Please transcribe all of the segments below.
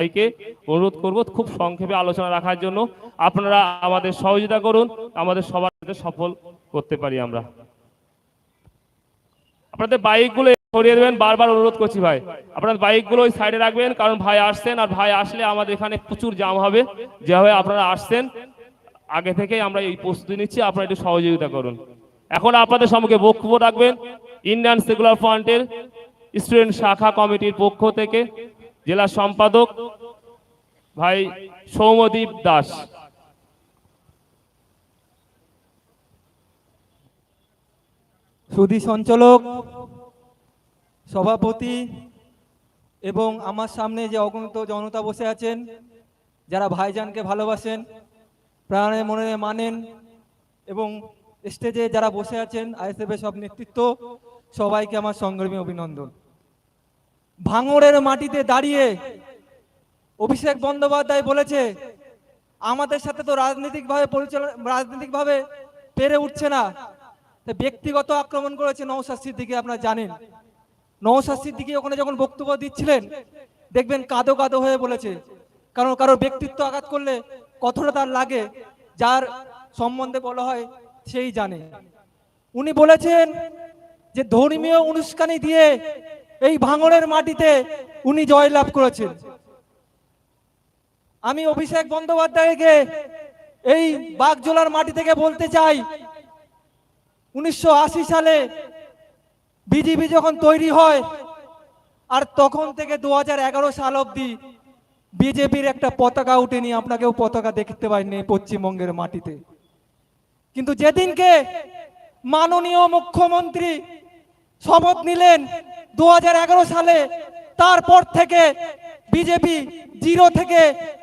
সবাইকে অনুরোধ করব খুব সংক্ষেপে আলোচনা রাখার জন্য। আপনারা আমাদের সহযোগিতা করুন, আমাদের সবার সাথে সফল করতে পারি আমরা। আপনাদের বাইকগুলো সরিয়ে দেবেন, বারবার অনুরোধ করছি ভাই। আপনার বাইকগুলো ওই সাইডে রাখবেন, কারণ ভাই আসছেন আর ভাই আসলে আমাদের এখানে প্রচুর জাম হবে। যেভাবে আপনারা আসছেন, আগে থেকেই আমরা এই প্রস্তুতি নিচ্ছি, আপনারা একটু সহযোগিতা করুন। এখন আপনাদের সম্মুখে বক্তব্য রাখবেন ইন্ডিয়ান সেকুলার ফ্রন্টের স্টুডেন্ট শাখা কমিটির পক্ষ থেকে। জেলা সম্পাদক ভাই সৌমদীপ দাস। সুধী সঞ্চালক, সভাপতি এবং আমার সামনে যে অগণিত জনতা বসে আছেন, যারা ভাইজানকে ভালোবাসেন, প্রাণে মনে মানেন এবং স্টেজে যারা বসে আছেন আইএসএফ সব নেতৃত্ব, সবাইকে আমার সংগ্রামী অভিনন্দন। ভাঙড়ের মাটিতে দাঁড়িয়ে অভিষেক বন্দ্যোপাধ্যায় বলেছে, আমাদের সাথে তো রাজনৈতিকভাবে পরিচালনা, রাজনৈতিকভাবে পেরে উঠছে না। ব্যক্তিগত আক্রমণ করেছে নৌসাদ সিদ্দিকি, আপনারা জানেন। নৌসাদ সিদ্দিকি ওখানে যখন বক্তব্য দিচ্ছিলেন, দেখবেন কাদো কাদো হয়ে বলেছে। কারণ কারোর ব্যক্তিত্ব আঘাত করলে কতটা তার লাগে, যার সম্বন্ধে বলা হয় সেই জানে। উনি বলেছেন যে ধর্মীয় অনুষ্ঠানি দিয়ে এই ভাঙনের মাটিতে উনি জয়লাভ করেছেন। আমি অভিষেক বন্দ্যোপাধ্যায়কে এই বাগজোলার মাটি থেকে বলতে চাই, উনিশশো আশি সালে বিজেপি যখন তৈরি হয়, আর তখন থেকে দু হাজার এগারো সাল অবধি বিজেপির একটা পতাকা উঠেনি, আপনাকেও পতাকা দেখতে পাইনি পশ্চিমবঙ্গের মাটিতে। কিন্তু যেদিনকে মাননীয় মুখ্যমন্ত্রী শপথ নিলেন দু হাজার এগারো সালে। তারপর থেকে বিজেপি জিরো থেকে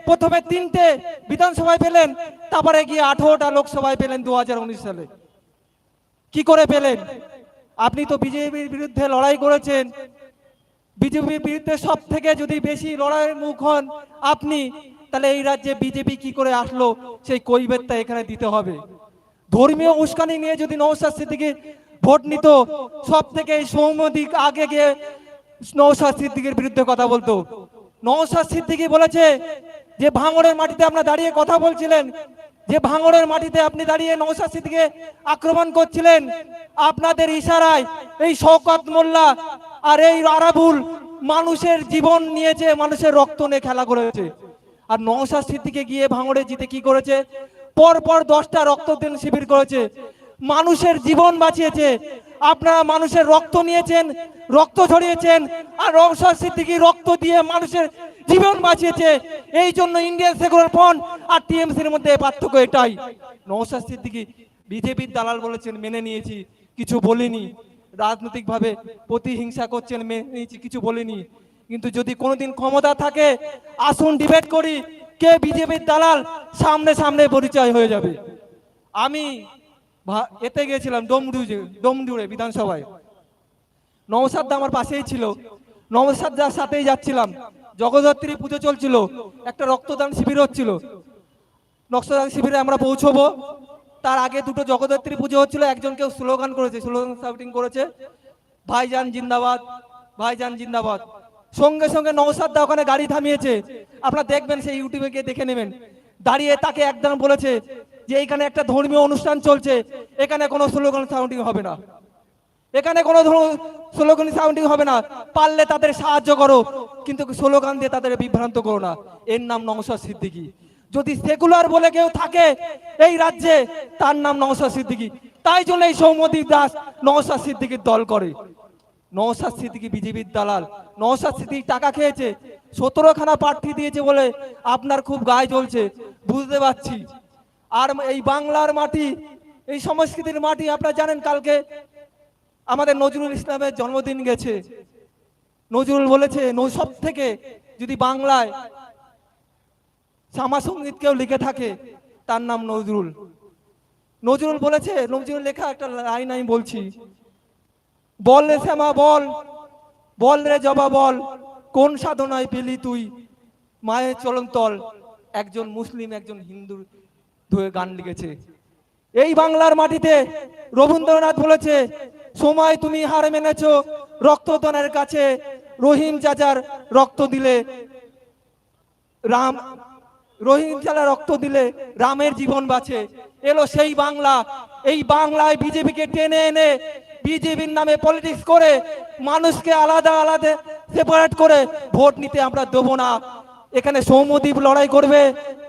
প্রথমে তিনটে বিধানসভায় পেলেন, তারপরে গিয়ে আঠারোটা লোকসভায় পেলেন দুহাজার উনিশ সালে। কি করে পেলেন? আপনি তো বিজেপির বিরুদ্ধে লড়াই করেছেন। বিজেপির বিরুদ্ধে সব থেকে যদি বেশি লড়াইয়ের মুখ হন আপনি, তাহলে এই রাজ্যে বিজেপি কি করে আসলো? সেই কৈবেদটা এখানে দিতে হবে। ধর্মীয় উস্কানি নিয়ে যদি নৌসাদ সিদ্দিকি ভোট নিত। সব থেকে সৌমদিক আগে গিয়ে নৌসাদ সিদ্দিকির বিরুদ্ধে কথা বলতো। নৌসাদ সিদ্দিকি বলেছে যে ভাঙড়ের মাটিতে আপনারা দাঁড়িয়ে কথা বলছিলেন, যে ভাঙড়ের মাটিতে আপনি দাঁড়িয়ে নৌসাদ সিদ্দিকে আক্রমণ করছিলেন, আপনাদের ইশারায় এই শওকত মোল্লা আর এই আরাবুল মানুষের জীবন নিয়েছে, মানুষের রক্ত নিয়ে খেলা করেছে। আর নৌসাদ সিদ্দিকে গিয়ে ভাঙড়ে জিতে কি করেছে? পর পর দশটা রক্তদান শিবির করেছে। মানুষের জীবন বাঁচিয়েছে। আপনারা মানুষের রক্ত নিয়েছেন, রক্ত ঝরিয়েছেন, আর নৌসাদ সিদ্দিকি রক্ত দিয়ে মানুষের জীবন বাঁচিয়েছে। এই জন্য ইন্ডিয়ান সেকুলার ফ্রন্ট আর টিএমসির মধ্যে পার্থক্য এটাই। নৌসাদ সিদ্দিকি বিজেপির দালাল বলেছেন, মেনে নিয়েছি, কিছু বলিনি। রাজনৈতিকভাবে প্রতিহিংসা করছেন, মেনে নিয়েছি, কিছু বলিনি। কিন্তু যদি কোনোদিন ক্ষমতা থাকে, আসুন ডিবেট করি, কে বিজেপির দালাল সামনে সামনে পরিচয় হয়ে যাবে। আমি এতে গিয়েছিলাম ডোমডুজে ডোমডুরে বিধানসভায়। নমসাদ্দা আমার পাশেই ছিল। নমসাদ্দার সাথেই যাচ্ছিলাম। জগদ্ধাত্রী পুজো চলছিল। একটা রক্তদান শিবির হচ্ছিল। রক্তদান শিবিরে আমরা পৌঁছবো। তার আগে দুটো জগদ্ধাত্রী পুজো হচ্ছিল। একজন কেউ স্লোগান করেছে, স্লোগান শাউটিং করেছে। ভাইজান জিন্দাবাদ ভাইজান জিন্দাবাদ। সঙ্গে সঙ্গে নৌসাদ্দা ওখানে গাড়ি থামিয়েছে। আপনারা দেখবেন সেই ইউটিউবে গিয়ে দেখে নেবেন। দাঁড়িয়ে তাকে একদম বলেছে যে এইখানে একটা ধর্মীয় অনুষ্ঠান চলছে, এখানে কোনো স্লোগান সাউন্ডিং হবে না। এখানে কোনো স্লোগান সাউন্ডিং হবে না। পারলে তাদের সাহায্য করো, কিন্তু স্লোগান দিয়ে তাদের বিভ্রান্ত করো না। এর নাম নওশাদ সিদ্দিকী। যদি সেকুলার বলে কেউ থাকে এই রাজ্যে, তার নাম নওশাদ সিদ্দিকী। তাই জন্য এই সৌমদীপ দাস নওশাদ সিদ্দিকীর দল করে। নওশাদ সিদ্দিকী বিজেপির দালাল। নওশাদ সিদ্দিকী টাকা খেয়েছে, সতেরোখানা প্রার্থী দিয়েছে বলে আপনার খুব গায়ে জ্বলছে, বুঝতে পারছি। আর এই বাংলার মাটি, এই সংস্কৃতির মাটি, আপনারা জানেন কালকে আমাদের নজরুল ইসলামের জন্মদিন গেছে। নজরুল বলেছে সব থেকে যদি বাংলায় শ্যামা সংগীত কেউ লিখে থাকে, তার নাম নজরুল। নজরুল বলেছে নজরুল লেখা একটা লাইন আমি বলছি, বল রে শ্যামা, বল বল রে জবা, বল, কোন সাধনায় পেলি তুই? মায়ের চলন্তল একজন মুসলিম, একজন হিন্দু ধুয়ে গান লিখেছে। এই বাংলার মাটিতে রবীন্দ্রনাথ বলেছে, সময় তুমি হার মেনেছো রক্তদানের কাছে রহিম চাচার রক্ত দিলে। রাম রোহিঙ্গারা রক্ত দিলে রামের জীবন বাঁচে। এলো সেই বাংলা, এই বাংলায় বিজেপিকে টেনে এনে বিজেপির নামে পলিটিক্স করে মানুষকে আলাদা আলাদা সেপারেট করে ভোট নিতে আমরা দেবো না। এখানে সৌমদ্বীপ লড়াই করবে।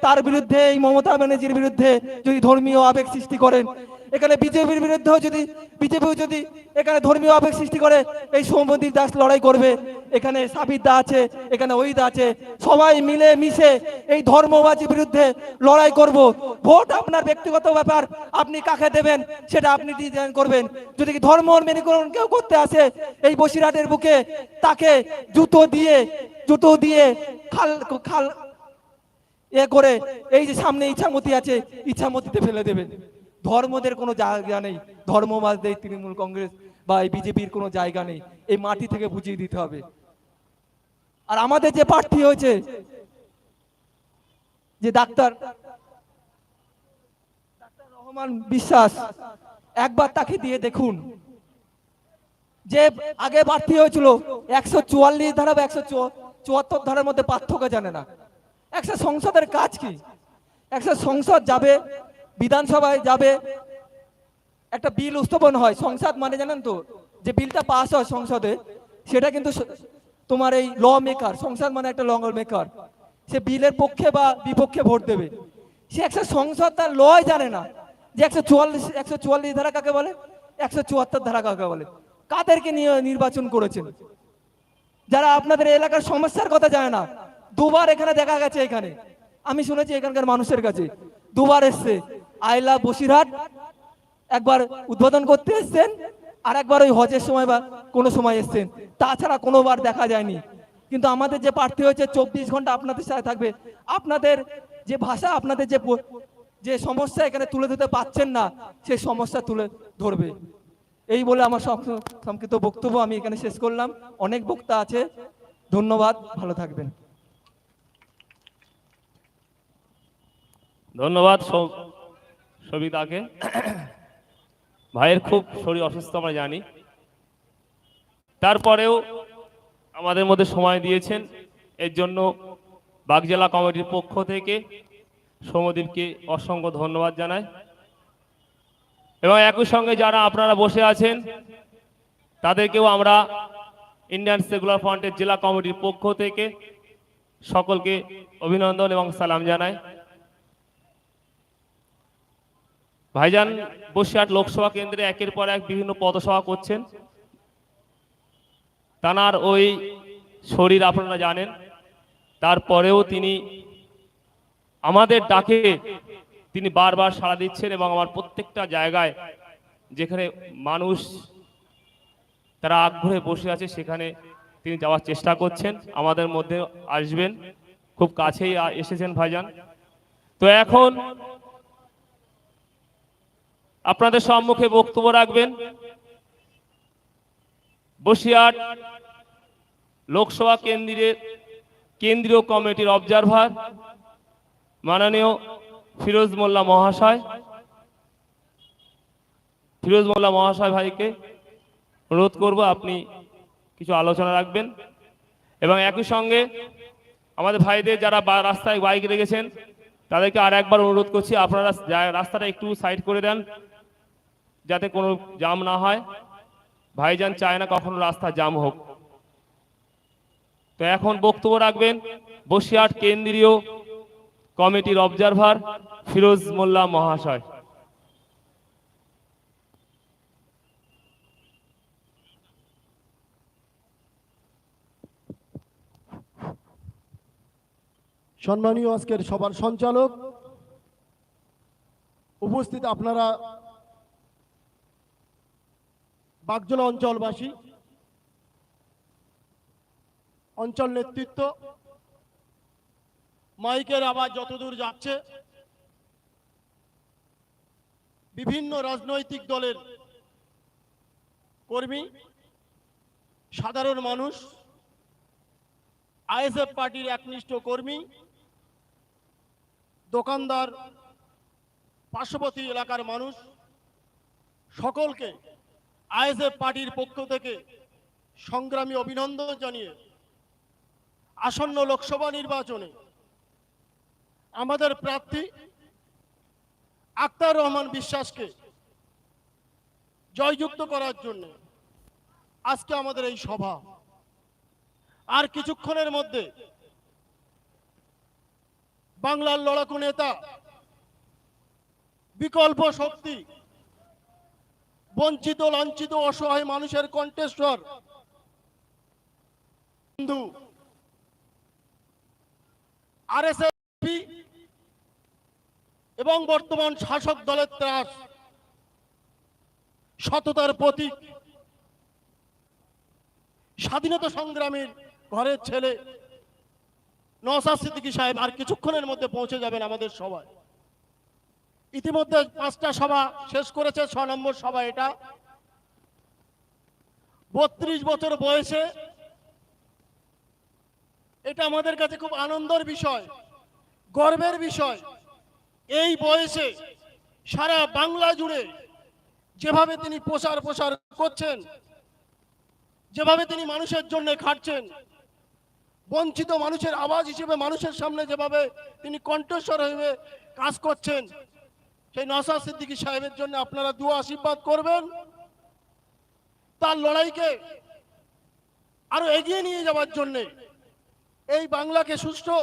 তার বিরুদ্ধে এই মমতা ব্যানার্জির বিরুদ্ধে যদি ধর্মীয় আবেগ সৃষ্টি করেন এখানে বিজেপির বিরুদ্ধেও যদি, বিজেপিও যদি এখানে ধর্মীয় আবেগ সৃষ্টি করে, এই সৌম্যদীপ দাস লড়াই করবে। এখানে সাবির দা আছে, এখানে ওইদা আছে। সবাই মিলে মিশে এই ধর্মবাজির বিরুদ্ধে লড়াই করব। ভোট আপনার ব্যক্তিগত ব্যাপার, আপনি কাকে দেবেন সেটা আপনি ডিজাইন করবেন। যদি কি ধর্ম মেনীকরণ কেউ করতে আসে, এই বসিরহাটের বুকে তাকে জুতো দিয়ে জুতো দিয়ে খাল খাল এ করে, এই যে সামনে ইচ্ছামতি আছে ইচ্ছামতিতে ফেলে দেবেন। ধর্মদের কোনো জায়গা নেই ধর্মবাদদের তৃণমূল কংগ্রেস বা এই বিজেপির কোনো জায়গা নেই, এই মাটি থেকে বুঝিয়ে দিতে হবে। আর আমাদের যে প্রার্থী হয়েছে, যে ডাক্তার রহমান বিশ্বাস, একবার তাকে দিয়ে দেখুন। যে আগে প্রার্থী হয়েছিল, একশো চুয়াল্লিশ ধারা বা একশো চুয়াত্তর ধারার মধ্যে পার্থক্য জানে না। একটা সংসদের কাজ কি? একশো সংসদ যাবে বিধানসভায় যাবে, একটা বিল উত্থাপন হয়, সংসদ মানে জানেন তো, যে বিলটা পাস হয় সংসদে, সেটা কিন্তু তোমার এই ল মেকার সংসদ মানে একটা ল মেকার সে বিলের পক্ষে বা বিপক্ষে ভোট দেবে। সে একশো সংসদ তার লয় জানে না, যে একশো চুয়াল্লিশ একশো চুয়াল্লিশ ধারা কাকে বলে? একশো চুয়াত্তর ধারা কাকে বলে? কাদেরকে নিয়ে নির্বাচন করেছেন? যারা আপনাদের এলাকার সমস্যার কথা জানে না, দুবার এখানে দেখা গেছে এখানে। আমি শুনেছি এখানকার মানুষের কাছে, দুবার এসছে। আইলা বসিরহাট একবার উদ্বোধন করতে এসছেন, আর একবার ওই হজের সময় বা কোনো সময় এসছেন। তাছাড়া কোনোবার দেখা যায়নি। কিন্তু আমাদের যে প্রার্থী হয়েছে, চব্বিশ ঘণ্টা আপনাদের সাথে থাকবে। আপনাদের যে ভাষা, আপনাদের যে যে সমস্যা এখানে তুলে ধরতে পাচ্ছেন না সেই সমস্যা তুলে ধরবে। এই বলে আমার সংক্ষিপ্ত বক্তব্য আমি এখানে শেষ করলাম। অনেক বক্তা আছে। ধন্যবাদ। ভালো থাকবেন। ধন্যবাদ সবিতাকে। ভাইয়ের খুব শরীর অসুস্থ, আমরা জানি। তারপরেও আমাদের মধ্যে সময় দিয়েছেন। এর জন্য বাগজেলা কমিটির পক্ষ থেকে সৌমদীপকে অসংখ্য ধন্যবাদ জানাই। এবং একই সঙ্গে যারা আপনারা বসে আছেন, তাদেরকেও আমরা ইন্ডিয়ান সেকুলার ফ্রন্টের জেলা কমিটির পক্ষ থেকে সকলকে অভিনন্দন এবং সালাম জানাই। ভাইজান, বসিরহাট লোকসভা কেন্দ্রে একের পর এক বিভিন্ন পদসভা করছেন। তানার ওই শরীর আপনারা জানেন। তারপরেও তিনি আমাদের ডাকে তিনি বারবার সাড়া দিচ্ছেন এবং আমার প্রত্যেকটা জায়গায় যেখানে মানুষ তারা আগ্রহে বসে আছে, সেখানে তিনি যাওয়ার চেষ্টা করছেন। আমাদের মধ্যে আসবেন। খুব কাছেই এসেছেন ভাইজান। তো এখন আপনাদের সম্মুখে বক্তব্য রাখবেন। বসিরহাট লোকসভা কেন্দ্রের কেন্দ্রীয় কমিটির অবজারভার মাননীয় ফিরোজ মোল্লা মহাশয়। ফিরোজ মোল্লা মহাশয় ভাইকে অনুরোধ করব আপনি কিছু আলোচনা রাখবেন। এবং একই সঙ্গে আমাদের ভাইদের যারা রাস্তায় বাইক রেখেছেন, তাদেরকে আর একবার অনুরোধ করছি, আপনারা রাস্তাটা একটু সাইড করে দেন। যাতে কোনো জাম না হয়। ভাইজান চায় না কখনো রাস্তা জাম হোক। তো এখন বক্তব্য রাখবেন বসিরহাট কেন্দ্রীয় কমিটির অবজারভার ফিরোজ মোল্লা মহাশয়। সম্মানীয় আজকের সবার সঞ্চালক, উপস্থিত আপনারা বাগজলা অঞ্চলবাসী, অঞ্চল নেতৃত্ব, মাইকের আওয়াজ যতদূর যাচ্ছে, বিভিন্ন রাজনৈতিক দলের কর্মী, সাধারণ মানুষ, আইএসএফ পার্টির একনিষ্ঠ কর্মী, দোকানদার, পার্শ্ববর্তী এলাকার মানুষ, সকলকে আইএসএফ পার্টির পক্ষ থেকে সংগ্রামী অভিনন্দন জানিয়ে আসন্ন লোকসভা নির্বাচনে আমাদের প্রার্থী আক্তার রহমান বিশ্বাসকে জয়যুক্ত করার জন্য আজকে আমাদের এই সভা। আর কিছুক্ষণের মধ্যে বাংলার লড়াকু নেতা বিকল্প শক্তি বঞ্চিত, লাঞ্ছিত, অসহায় মানুষের কণ্ঠেশ্বর বন্ধু আরএসএস এবং বর্তমান শাসক দলের ত্রাস, সততার প্রতীক, স্বাধীনতা সংগ্রামীর ঘরের ছেলে নওসাদ সিদ্দিকী সাহেব আর কিছুক্ষণের মধ্যে পৌঁছে যাবেন আমাদের সভায় ইতিমধ্যে পাঁচটা সভা শেষ করেছে, ছ নম্বর সভা এটা। বত্রিশ বছর বয়সে এটা আমাদের কাছে খুব আনন্দের বিষয়, গর্বের বিষয়। এই বয়সে সারা বাংলা জুড়ে যেভাবে তিনি প্রচার প্রসার করছেন, যেভাবে তিনি মানুষের জন্য খাটছেন, বঞ্চিত মানুষের আওয়াজ হিসেবে মানুষের সামনে যেভাবে তিনি কণ্ঠস্বর হিসেবে কাজ করছেন সেই নসাদ সিদ্দিকী সাহেবের জন্য আপনারা দু আশীর্বাদ করবেন। তার লড়াইকে আরও এগিয়ে নিয়ে যাওয়ার জন্যে এই বাংলাকে সুষ্ঠু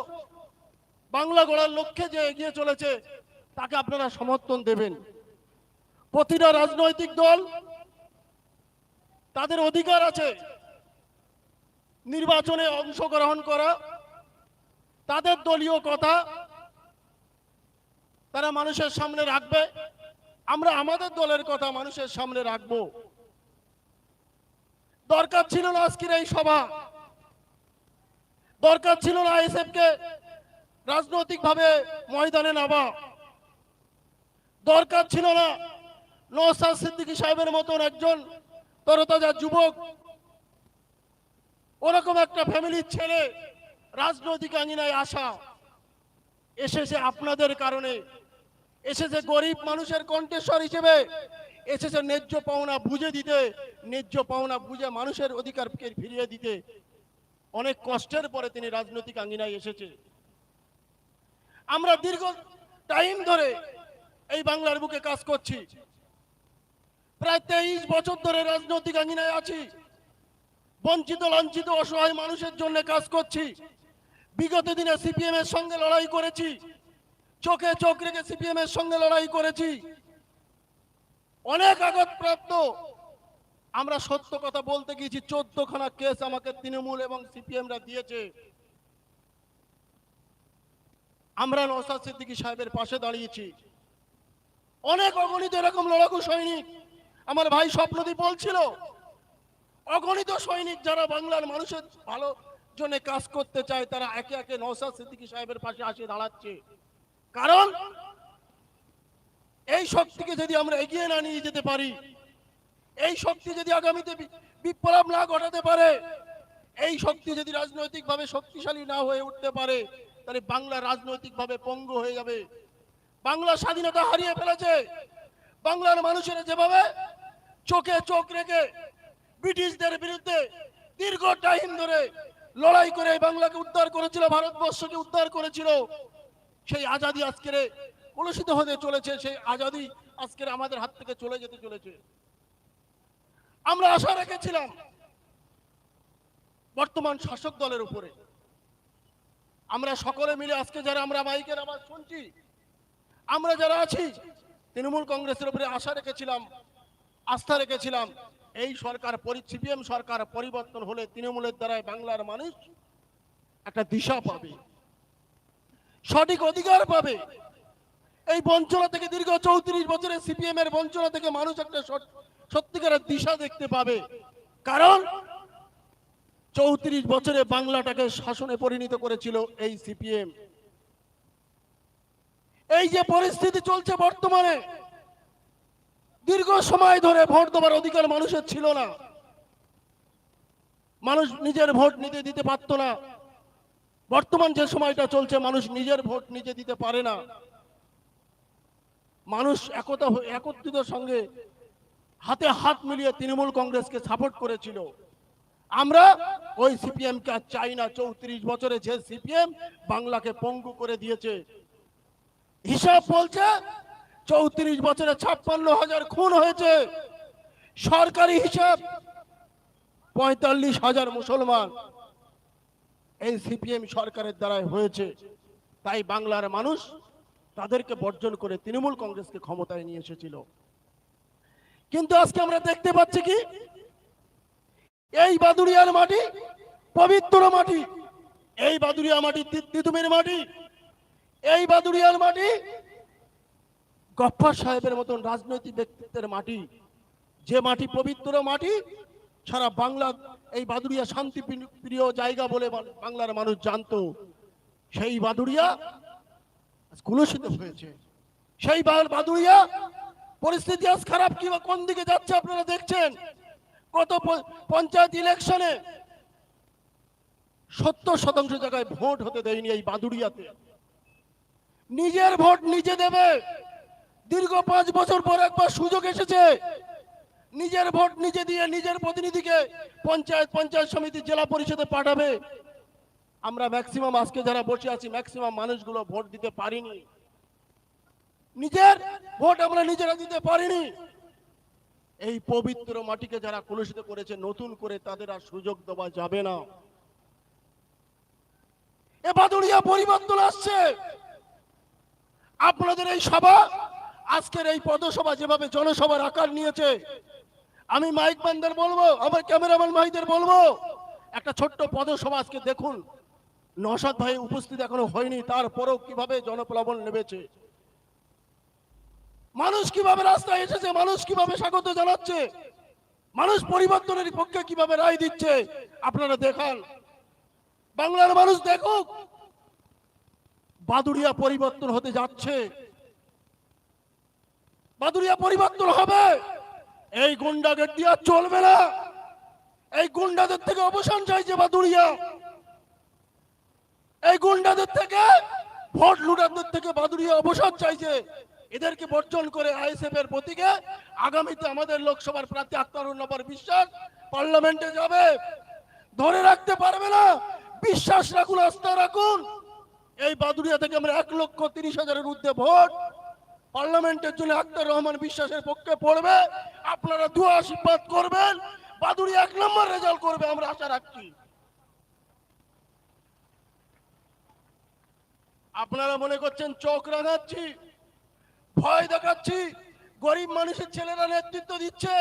বাংলা গড়ার লক্ষ্যে যে এগিয়ে চলেছে, তাকে আপনারা সমর্থন দেবেন। প্রতিটা রাজনৈতিক দল তাদের অধিকার আছে নির্বাচনে অংশগ্রহণ করা, তাদের দলীয় কথা তারা মানুষের সামনে রাখবে। আমরা আমাদের দলের কথা মানুষের সামনে রাখব। দরকার ছিল না আজকের এই সভা। দরকার ছিল না এসএফকে রাজনৈতিকভাবে ময়দানে নামা। দরকার ছিল না নওসাদ সিদ্দিকী সাহেবের মতন একজন তরতাজা যুবক, ওরকম একটা ফ্যামিলির ছেলে, রাজনৈতিক আঙিনায় আসা, এসেছে আপনাদের কারণে। এসেছে গরিব মানুষের কণ্ঠেশ্বর হিসেবে। এসেছে ন্যায্য পাওনা বুঝে দিতে, ন্যায্য পাওনা বুঝে মানুষের অধিকারকে ফিরিয়ে দিতে। অনেক কষ্টের পরে তিনি রাজনৈতিক আঙ্গিনায় এসেছে। আমরা দীর্ঘ টাইম ধরে এই বাংলার বুকে কাজ করছি। প্রায় তেইশ বছর ধরে রাজনৈতিক আঙ্গিনায় আছি। বঞ্চিত, লাঞ্ছিত, অসহায় মানুষের জন্য কাজ করছি। বিগত দিনে সিপিএম এর সঙ্গে লড়াই করেছি। চোখে চোখ রেখে সিপিএম এর সঙ্গে লড়াই করেছি। অনেক আঘাতপ্রাপ্ত আমরা সত্য কথা বলতে গিয়েছি চোদ্দ খানা কেস আমাকে তৃণমূল এবং সিপিএমরা দিয়েছে। আমরা নওসাদ সিদ্দিকী সাহেবের পাশে দাঁড়িয়েছি। অনেক অগণিত এরকম লড়াকু সৈনিক। আমার ভাই স্বপ্নদীপ বলছিল, অগণিত সৈনিক যারা বাংলার মানুষের ভালো জন্য কাজ করতে চায়, তারা একে একে নওসাদ সিদ্দিকী সাহেবের পাশে আসে দাঁড়াচ্ছে। কারণ এই শক্তিকে যদি আমরা এগিয়ে না নিয়ে যেতে পারি, এই শক্তি যদি আগামীতে বিপ্লব না ঘটাতে পারে, এই শক্তি যদি রাজনৈতিকভাবে শক্তিশালী না হয়ে উঠতে পারে, তাহলে বাংলা রাজনৈতিকভাবে পঙ্গু হয়ে যাবে। বাংলা স্বাধীনতা হারিয়ে ফেলেছে। বাংলার মানুষেরা যেভাবে চোখে চোখ রেখে ব্রিটিশদের বিরুদ্ধে দীর্ঘ টাইম ধরে লড়াই করে বাংলাকে উদ্ধার করেছিল, ভারতবর্ষকে উদ্ধার করেছিল সেই আজাদি আজকের কলুষিত হতে চলেছে, সেই আজাদি আজকের আমাদের হাত থেকে চলে যেতে চলেছে। আমরা আশা রেখেছিলাম বর্তমান শাসক দলের উপরে। আমরা সকলে মিলে আজকে যারা আমরা মাইকের আবার শুনছি, আমরা যারা আছি, তৃণমূল কংগ্রেসের উপরে আশা রেখেছিলাম, আস্থা রেখেছিলাম, এই সরকার সিপিএম সরকার পরিবর্তন হলে তৃণমূলের দ্বারাই বাংলার মানুষ একটা দিশা পাবে। সঠিক অধিকার পাবে। এই বঞ্চনা থেকে দীর্ঘ চৌত্রিশ বছরের সিপিএম এর বঞ্চনা থেকে মানুষ একটা সত্যিকারের দিশা দেখতে পাবে। কারণ চৌত্রিশ বছরে বাংলাটাকে শাসনে পরিণত করেছিল এই সিপিএম। এই যে পরিস্থিতি চলছে বর্তমানে, দীর্ঘ সময় ধরে ভোট দেওয়ার অধিকার মানুষের ছিল না। মানুষ নিজের ভোট নিতে দিতে পারত না। বর্তমান যে সময়টা চলছে, মানুষ নিজের ভোট নিজে দিতে পারে না। মানুষ একতা একত্রিত সঙ্গে হাতে হাত মিলিয়ে তৃণমূল কংগ্রেসকে সাপোর্ট করেছিল। আমরা ওই সিপিএম কে চাই না। চৌত্রিশ বছরে যে সিপিএম বাংলাকে পঙ্গু করে দিয়েছে। হিসাব বলছে, চৌত্রিশ বছরে ছাপ্পান্ন হাজার খুন হয়েছে। সরকারি হিসাব পঁয়তাল্লিশ হাজার মুসলমান। এই সিপিএম সরকারের দ্বারাই হয়েছে। তাই বাংলার মানুষ তাদেরকে বর্জন করে তৃণমূল কংগ্রেসকে ক্ষমতায় নিয়ে এসেছিল। কিন্তু আজকে আমরা দেখতে পাচ্ছি কি? এই বাদুড়িয়ার মাটি, পবিত্র মাটি, এই বাদুড়িয়া মাটি তিতুমির মাটি, এই বাদুড়িয়ার মাটি গফ্ফার সাহেবের মতন রাজনৈতিক ব্যক্তিত্বের মাটি। যে মাটি পবিত্র মাটি সারা বাংলা এই বাদুড়িয়া শান্তি প্রিয় জায়গা বলে বাংলার মানুষ জানতো। সেই বাদুড়িয়া কুলসিত হয়েছে। সেই বাদুড়িয়া পরিস্থিতি আজ খারাপ। কি কোন দিকে যাচ্ছে আপনারা দেখছেন? প- পঞ্চায়েত ইলেকশনে সত্তর শতাংশ জায়গায় ভোট হতে দেয়নি এই বাদুড়িয়াতে। নিজের ভোট নিজে দেবে। দীর্ঘ পাঁচ বছর পর একবার সুযোগ এসেছে। নিজের ভোট নিজে দিয়ে নিজের প্রতিনিধিকে পঞ্চায়েত পঞ্চায়েত সমিতি, জেলা পরিষদে পাঠাবে। আমরা ম্যাক্সিমাম আজকে যারা বসে আছি ম্যাক্সিমাম মানুষগুলো ভোট দিতে পারিনি। নিজের ভোট আমরা নিজেরা দিতে পারিনি। এই পবিত্র মাটিকে যারা কলুষিত করেছে, নতুন করে তাদের আর সুযোগ দেওয়া যাবে না। এ বাদুড়িয়া পরিবর্তন আসছে। আপনাদের এই সভা, আজকের এই পদসভা যেভাবে জনসভার আকার নিয়েছে আমি মাইক বান্দার বলব, আমার ক্যামেরাম্যান ভাইদের বলব, একটা ছোট্ট পদসভা আজকে দেখুন। নসাদ ভাই উপস্থিত এখনও হয়নি, তারপরেও কীভাবে জনপ্লাবন নেমেছে? মানুষ কীভাবে রাস্তায় এসেছে, মানুষ কীভাবে স্বাগত জানাচ্ছে? মানুষ পরিবর্তনের পক্ষে কীভাবে রায় দিচ্ছে? আপনারা দেখান। বাংলার মানুষ দেখুক, বাদুড়িয়া পরিবর্তন হতে যাচ্ছে। বাদুড়িয়া পরিবর্তন হবে। এই গুন্ডাদের দিয়ে চলবে না। এই গুন্ডাদের থেকে অবসান চাইছে বাদুড়িয়া এই গুন্ডাদের থেকে, ভোট লুটারদের থেকে বাদুড়িয়া অবসান চাইছে। এদেরকে বর্জন করে আইএসএফ এর প্রতীকে আগামীতে আমাদের লোকসভার প্রার্থী আক্তারুর নগর বিশ্বাস পার্লামেন্টে যাবে। ধরে রাখতে পারবে না। বিশ্বাস রাখুন, আস্থা রাখুন। এই বাদুড়িয়া থেকে আমরা এক লক্ষ তিরিশ হাজারের ঊর্ধ্বে ভোট পার্লামেন্টের জন্য আক্তার রহমান বিশ্বাসের পক্ষে পড়বে। আপনারা দু আশীর্বাদ করবেন। বাদুড়িয়া এক নম্বর রেজাল্ট করবে, আমরা আশা রাখছি। আপনারা মনে করছেন চোখ রাঙাচ্ছি? ভয় দেখাচ্ছি? গরিব মানুষের ছেলেরা নেতৃত্ব দিচ্ছে?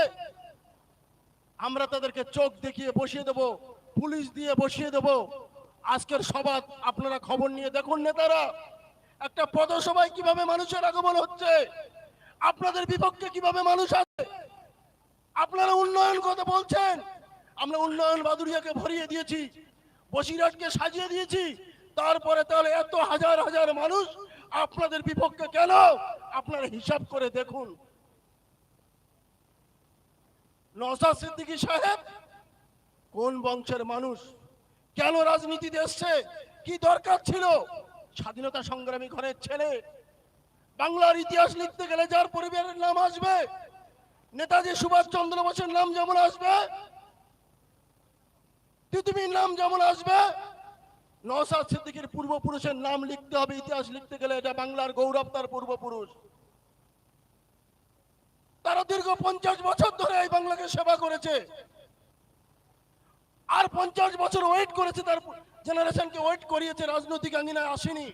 আমরা তাদেরকে চোখ দেখিয়ে বসিয়ে দেব, পুলিশ দিয়ে বসিয়ে দেব। আজকের সভা আপনারা খবর নিয়ে দেখুন নেতারা। একটা পদসভায় কীভাবে মানুষের আগমন হচ্ছে? আপনাদের বিপক্ষে কীভাবে মানুষ আছে? আপনারা উন্নয়ন কথা বলছেন। আমরা উন্নয়ন বাদুরিয়াকে ভরিয়ে দিয়েছি, বসিরহাটকে সাজিয়ে দিয়েছি। তারপরে তাহলে এত হাজার হাজার মানুষ আপনাদের বিপক্ষে কেন? আপনারা হিসাব করে দেখুন। নসাদ সিদ্দিকী সাহেব, কোন বংশের মানুষ? কেন রাজনীতিতে এসছে? কি দরকার ছিল? স্বাধীনতা সংগ্রামী ঘরের ছেলে। বাংলার ইতিহাস লিখতে গেলে যার পরিবারের নাম আসবে, নেতাজি সুভাষ চন্দ্র বোসের নাম যেমন আসবে, তিতুমির নাম যেমন আসবে নওসাদ সিদ্দিকীর পূর্বপুরুষের নাম লিখতে হবে, ইতিহাস লিখতে গেলে এটা বাংলার গৌরব তার পূর্বপুরুষ। তারা দীর্ঘ পঞ্চাশ বছর ধরে এই বাংলাকে সেবা করেছে। আর পঞ্চাশ বছর ওয়েট করেছে তার জেনারেশনকে ওয়েট করিয়েছে, রাজনৈতিক আঙ্গিনায় আসেনি।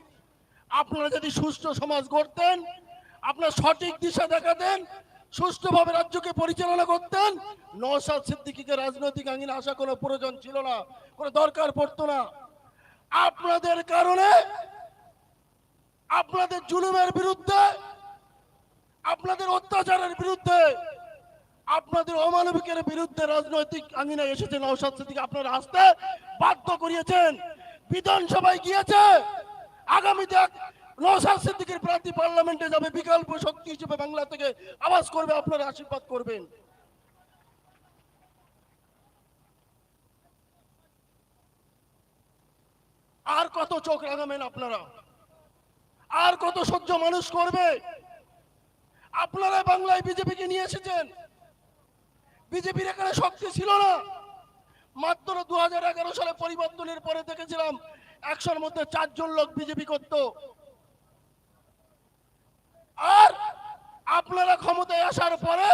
আপনারা যদি সুষ্ঠু সমাজ গড়তেন, আপনার সঠিক দিশা দেখাতেন, সুষ্ঠুভাবে রাজ্যকে পরিচালনা করতেন, নওশাদ সিদ্দিকীকে রাজনৈতিক আঙ্গিনা আসা কোনো প্রয়োজন ছিল না, কোনো দরকার পড়তো না। আপনাদের কারণে, আপনাদের জুলুমের বিরুদ্ধে, আপনাদের অত্যাচারের বিরুদ্ধে আপনাদের অমানবিকের বিরুদ্ধে রাজনৈতিক আঙিনায় এসেছে নওশাদ সিদ্দিক। আপনারা আসতে বাধ্য করিয়েছেন। বিধানসভায় গিয়েছে। আগামীতে নওশাদ সিদ্দিকের প্রার্থী পার্লামেন্টে যাবে। বিকল্প শক্তি হিসেবে বাংলা থেকে আওয়াজ করবে, আপনারা আশীর্বাদ করবেন। আর কত চোখ রাগাবেন আপনারা? আর কত সহ্য মানুষ করবে? আপনারা বাংলায় বিজেপিকে নিয়ে এসেছেন। বিজেপির এখানে শক্তি ছিল না। মাত্র দু হাজার এগারো সালে পরিবর্তনের পরে দেখেছিলাম, একশোর মধ্যে চারজন লোক বিজেপি করত। আর আপনারা ক্ষমতায় আসার পরে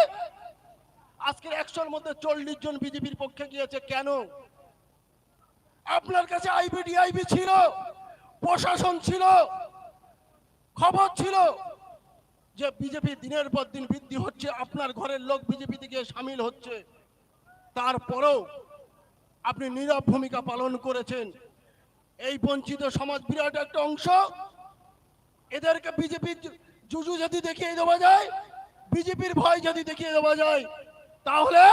আজকের একশোর মধ্যে চল্লিশ জন বিজেপির পক্ষে গিয়েছে। কেন? আপনার কাছে আইবিডিআইবি ছিল, প্রশাসন ছিল, খবর ছিল। যে বিজেপি দিনের পর দিন বৃদ্ধি হচ্ছে, আপনার ঘরের লোক বিজেপি থেকে সামিল হচ্ছে। তারপরেও আপনি নীরব ভূমিকা পালন করেছেন। এই বঞ্চিত সমাজ বিরাট একটা অংশ। এদেরকে বিজেপির জুজু যদি দেখিয়ে দেওয়া যায়, বিজেপির ভয় যদি দেখিয়ে দেওয়া যায়, তাহলে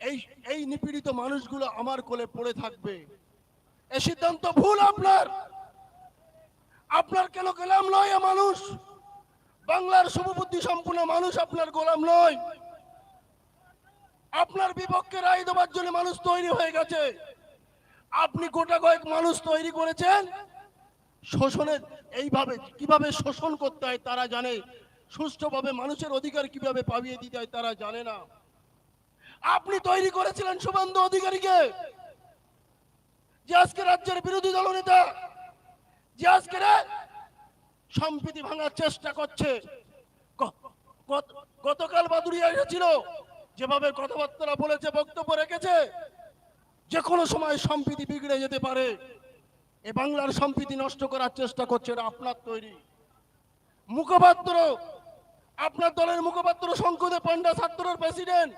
এই এই নিপীড়িত মানুষগুলো আমার কোলে পড়ে থাকবে। এ সিদ্ধান্ত ভুল আপনার। আপনার কেন গোলাম নয় মানুষ? বাংলার শুভবুদ্ধি সম্পূর্ণ মানুষ আপনার গোলাম নয়। আপনার বিপক্ষে রায় দেওয়ার জন্য মানুষ তৈরি হয়ে গেছে। আপনি গোটা কয়েক মানুষ তৈরি করেছেন। শোষণের এইভাবে কীভাবে শোষণ করতে হয় তারা জানে। সুষ্ঠুভাবে মানুষের অধিকার কীভাবে পাবিয়ে দিতে হয় তারা জানে না। আপনি তৈরি করেছিলেন শুভেন্দু অধিকারীকে। যে আজকে রাজ্যের বিরোধী দলনেতা, যে আজকে সম্প্রীতি ভাঙার চেষ্টা করছে। গতকাল বাদুরিয়া এসেছিল। যেভাবে কথাবার্তা বলেছে, বক্তব্য রেখেছে, যে কোনো সময় সম্প্রীতি বিগড়ে যেতে পারে। এ বাংলার সম্প্রীতি নষ্ট করার চেষ্টা করছে, এটা আপনার তৈরি। মুখপাত্র, আপনার দলের মুখপাত্র শঙ্কুদে পান্ডা ছাত্রের প্রেসিডেন্ট,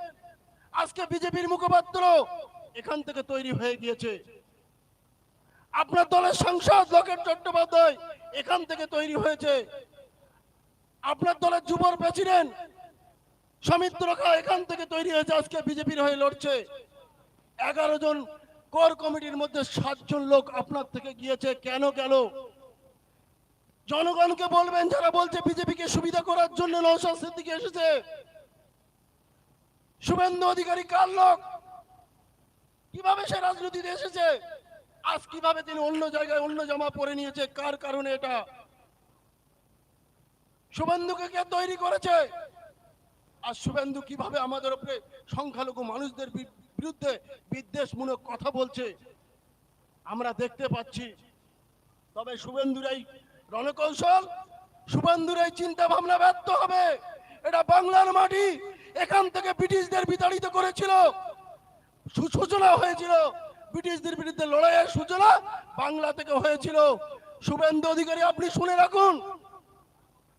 আজকে বিজেপির মুখপাত্র এখান থেকে তৈরি হয়ে গিয়েছে। আপনার দলের সাংসদ লোকেট চট্টোপাধ্যায় এখান থেকে তৈরি হয়েছে। আপনার দলের যুবর প্রেসিডেন্ট সমিত্র খা এখান থেকে তৈরি হয়েছে, আজকে বিজেপির হয়ে লড়ছে। এগারো জন কোর কমিটির মধ্যে সাতজন লোক আপনার থেকে গিয়েছে। কেন গেল জনগণকে বলবেন, যারা বলছে বিজেপিকে সুবিধা করার জন্য নৌসাদ সিদ্দিকি এসেছে। শুভেন্দু অধিকারী কার লোক? কীভাবে সে রাজনীতিতে এসেছে? আজ কীভাবে তিনি অন্য জায়গায় অন্য জামা পরে নিয়েছে? কার কারণে এটা? শুভেন্দুকে কে তৈরি করেছে? আর শুভেন্দু কীভাবে আমাদের উপরে সংখ্যালঘু মানুষদের বিরুদ্ধে বিদ্বেষমূলক কথা বলছে, আমরা দেখতে পাচ্ছি। তবে শুভেন্দুর এই রণকৌশল শুভেন্দুর এই চিন্তা ভাবনা ব্যর্থ হবে। এটা বাংলার মাটি, এখান থেকে ব্রিটিশদের বিতাড়িত করেছিল সুসূচনা হয়েছিল। ব্রিটিশদের বিরুদ্ধে লড়াইয়ের সূচনা বাংলা থেকে হয়েছিল। শুভেন্দু অধিকারী, আপনি শুনে রাখুন।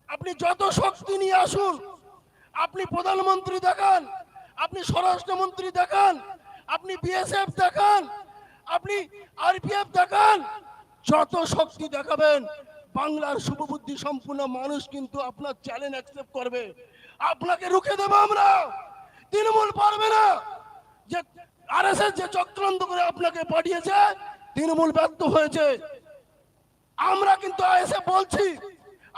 আপনি যত শক্তি নিয়ে আসুন, আপনি প্রধানমন্ত্রী দেখান, আপনি স্বরাষ্ট্রমন্ত্রী দেখান, আপনি বিএসএফ দেখান, আপনি আরপিএফ দেখান, যত শক্তি দেখাবেন, বাংলার শুভবুদ্ধি সম্পূর্ণ মানুষ কিন্তু আপনার চ্যালেঞ্জ অ্যাকসেপ্ট করবে। আপনাকে রুখে দেবো আমরা। তৃণমূল পারবে না যে আরএসএস যে চক্রান্ত করে আপনাকে পাঠিয়েছে, তৃণমূল ব্যর্থ হয়েছে। আমরা কিন্তু এসে বলছি,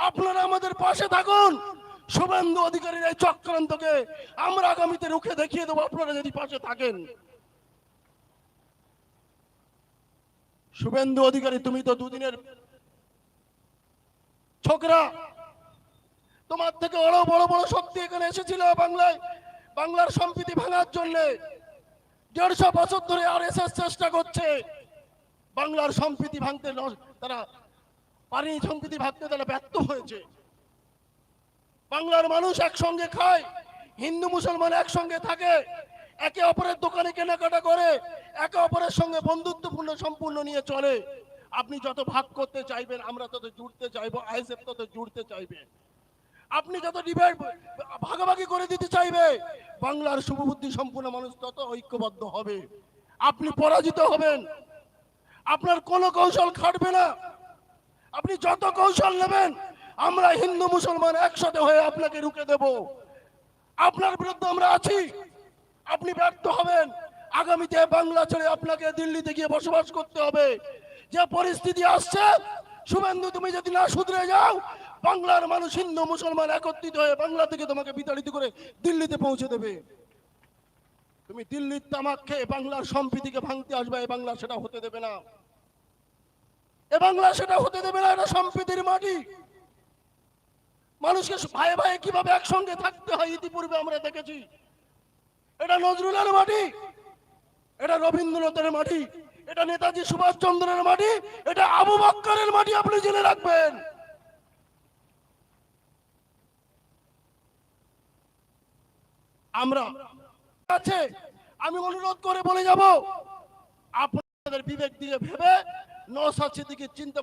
আপনারা আমাদের পাশে থাকুন। শুভেন্দু অধিকারীর এই চক্রান্তকে আমরা আগামীতে রুখে দেখিয়ে দেবো, আপনারা যদি পাশে থাকেন। শুভেন্দু অধিকারী, তুমি তো দুদিনের ছোকরা। তোমার থেকে আরও বড় বড় শক্তি এখানে এসেছিল বাংলায়, বাংলার সম্প্রীতি ভাঙার জন্য। দেড়শো বছর ধরে আর চেষ্টা করছে। বাংলার সম্প্রীতি ভাঙতে তারা পারিনি সম্প্রীতি ভাঙতে, তারা ব্যর্থ হয়েছে। বাংলার মানুষ একসঙ্গে খায়, হিন্দু, মুসলমান একসঙ্গে থাকে, একে অপরের দোকানে কেনাকাটা করে, একে অপরের সঙ্গে বন্ধুত্বপূর্ণ সম্পূর্ণ নিয়ে চলে। আপনি যত ভাগ করতে চাইবেন, আমরা তত জুড়তে চাইব, আইএসএফ তত জুড়তে চাইবে। আপনি যত ডিবেট ভাগাভাগি করে দিতে চাইবে, বাংলার শুভবুদ্ধি সম্পূর্ণ মানুষ তত ঐক্যবদ্ধ হবে। আপনি পরাজিত হবেন। আপনার কোনো কৌশল খাটবে না। আপনি যত কৌশল নেবেন, আমরা হিন্দু মুসলমান একসাথে হয়ে আপনাকে রুখে দেব। আপনার বিরুদ্ধে আমরা আছি। আপনি ব্যর্থ হবেন। আগামীতে বাংলা ছেড়ে আপনাকে দিল্লিতে গিয়ে বসবাস করতে হবে। যে পরিস্থিতি আসছে, শুভেন্দু, তুমি যদি না শুধরে যাও বাংলার মানুষ, হিন্দু, মুসলমান একত্রিত হয়ে বাংলা থেকে তোমাকে বিতাড়িত করে দিল্লিতে পৌঁছে দেবে। তুমি দিল্লির তামাক খেয়ে বাংলার সম্প্রীতিকে ভাঙতে আসবে, এ বাংলা সেটা হতে দেবে না। এ বাংলা সেটা হতে দেবে না, এটা সম্প্রীতির মাটি। মানুষকে ভাই ভাই কীভাবে একসঙ্গে থাকতে হয় ইতিপূর্বে আমরা দেখেছি। এটা নজরুলের মাটি, এটা রবীন্দ্রনাথের মাটি, এটা নেতাজি সুভাষচন্দ্রের মাটি, এটা আবু বক্করের মাটি আপনি জেনে রাখবেন। আমরা আছে আমি অনুরোধ করে বলে যাব। আপনাদের বিবেক দিয়ে ভেবে নৌসাদ দিকে চিন্তা